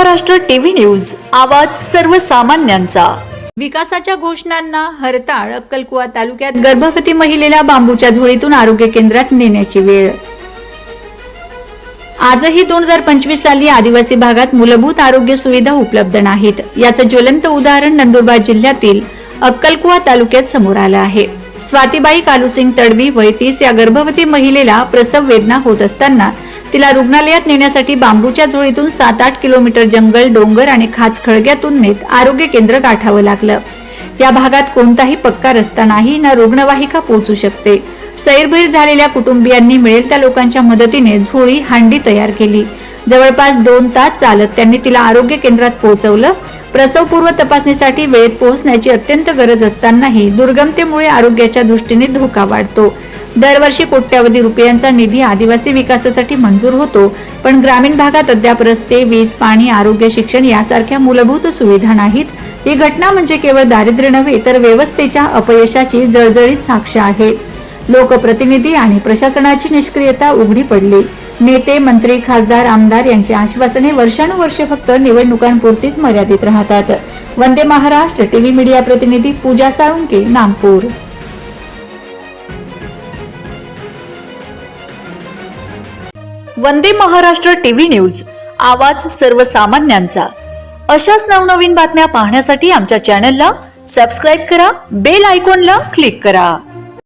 Maharashtra TV news आवाज सर्वसामान्यांचा. विकासाच्या घोषणांना हरताळ अक्कलकुवा तालुक्यात गर्भवती महिलेला बांबूच्या झोळीतून आरोग्य केंद्रात नेण्याची वेळ. आजही दोन हजार पंचवीस साली आदिवासी भागात मूलभूत आरोग्य सुविधा उपलब्ध नाहीत. याचं ज्वलंत उदाहरण नंदुरबार जिल्ह्यातील अक्कलकुवा तालुक्यात समोर आलं आहे. स्वातीबाई कालुसिंग तडवी वैतीस या गर्भवती महिलेला प्रसव वेदना होत असताना तिला रुग्णालयात नेण्यासाठी बांबूच्या झोळीतून सात आठ किलोमीटर जंगल डोंगर आणि खाच खळग्यातून नेत आरोग्य केंद्र गाठावं लागलं. या भागात कोणताही पक्का रस्ता नाही ना रुग्णवाहिका पोहोचू शकते. सैरभैर झालेल्या कुटुंबियांनी मिळेल त्या लोकांच्या मदतीने झोळी हांडी तयार केली. जवळपास दोन तास चालत त्यांनी तिला आरोग्य केंद्रात पोहोचवलं. प्रसवपूर्व तपासणीसाठी वेळेत पोहोचण्याची अत्यंत गरज असतानाही दुर्गमतेमुळे आरोग्याच्या दृष्टीने धोका वाढतो. दरवर्षी कोट्यावधी रुपयांचा निधी आदिवासी विकासासाठी मंजूर होतो पण ग्रामीण भागात अद्याप रस्ते वीज पाणी आरोग्य शिक्षण यासारख्या मूलभूत सुविधा नाहीत. ही घटना म्हणजे केवळ दारिद्र्य नव्हे तर व्यवस्थेच्या अपयशाची जळजळीत साक्ष आहे. लोकप्रतिनिधी आणि प्रशासनाची निष्क्रियता उघडी पडली. नेते मंत्री खासदार आमदार यांची आश्वासने वर्षानुवर्षे फक्त निवडणुकांपुरतीच मर्यादित राहतात. वंदे महाराष्ट्र टीव्ही मीडिया प्रतिनिधी पूजा साळुंके नागपूर. वंदे महाराष्ट्र टीव्ही न्यूज आवाज सर्वसामान्यांचा. अशाच नवनवीन बातम्या पाहण्यासाठी आमच्या चॅनलला सबस्क्राईब करा बेल आयकॉनला क्लिक करा.